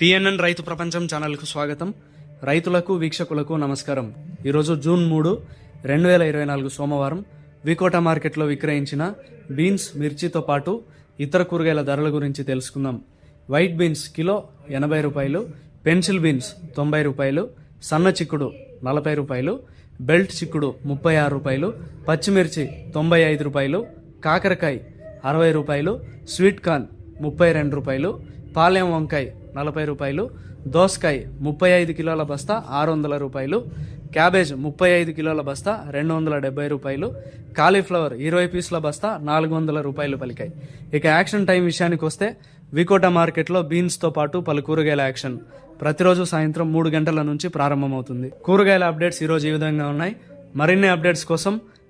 PNN రైతు ప్రపంచం ఛానల్కు స్వాగతం. రైతులకు వీక్షకులకు నమస్కారం. ఈరోజు జూన్ మూడు రెండు వేల ఇరవై నాలుగు సోమవారం వికోట మార్కెట్లో విక్రయించిన బీన్స్ మిర్చితో పాటు ఇతర కూరగాయల ధరల గురించి తెలుసుకుందాం. వైట్ బీన్స్ కిలో ఎనభై రూపాయలు పెన్సిల్ బీన్స్ తొంభై రూపాయలు సన్న చిక్కుడు నలభై రూపాయలు బెల్ట్ చిక్కుడు ముప్పై ఆరు రూపాయలు పచ్చిమిర్చి తొంభై ఐదు రూపాయలు కాకరకాయ అరవై రూపాయలు స్వీట్ కార్న్ ముప్పై రెండు రూపాయలు పాలెం వంకాయ నలభై రూపాయలు. దోసకాయ ముప్పై ఐదు కిలోల బస్తా ఆరు వందల రూపాయలు. క్యాబేజ్ ముప్పై ఐదు కిలోల బస్తా రెండు వందల డెబ్బై రూపాయలు. కాలీఫ్లవర్ ఇరవై పీసుల బస్తా నాలుగు వందల రూపాయలు పలికాయి. ఇక యాక్షన్ టైం విషయానికి వస్తే వికోట మార్కెట్లో బీన్స్తో పాటు పలు కూరగాయల యాక్షన్. ప్రతిరోజు సాయంత్రం మూడు గంటల నుంచి ప్రారంభమవుతుంది. కూరగాయల అప్డేట్స్ ఈరోజు ఈ విధంగా ఉన్నాయి? మరిన్ని అప్డేట్స్ కోసం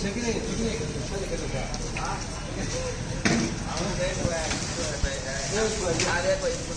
రూపాయలు అరవై రూపాయలు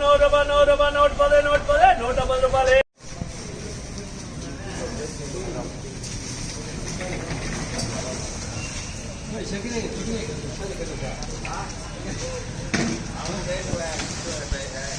నూట రూపాయలు నూట రూపాయలు నూట పది నూట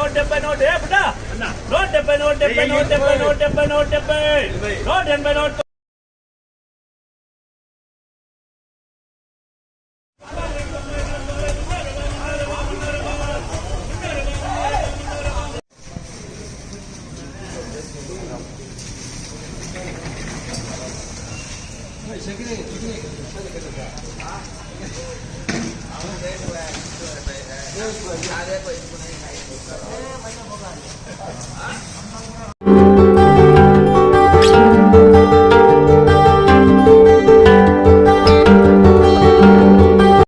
నూట డెబ్బై నూట డెబ్బై నూట డెబ్బై నూట డెబ్బై నూట డెబ్బై నూట డెబ్బై నూట డెబ్బై నూట ఎనభై నూట Thank you. Ah,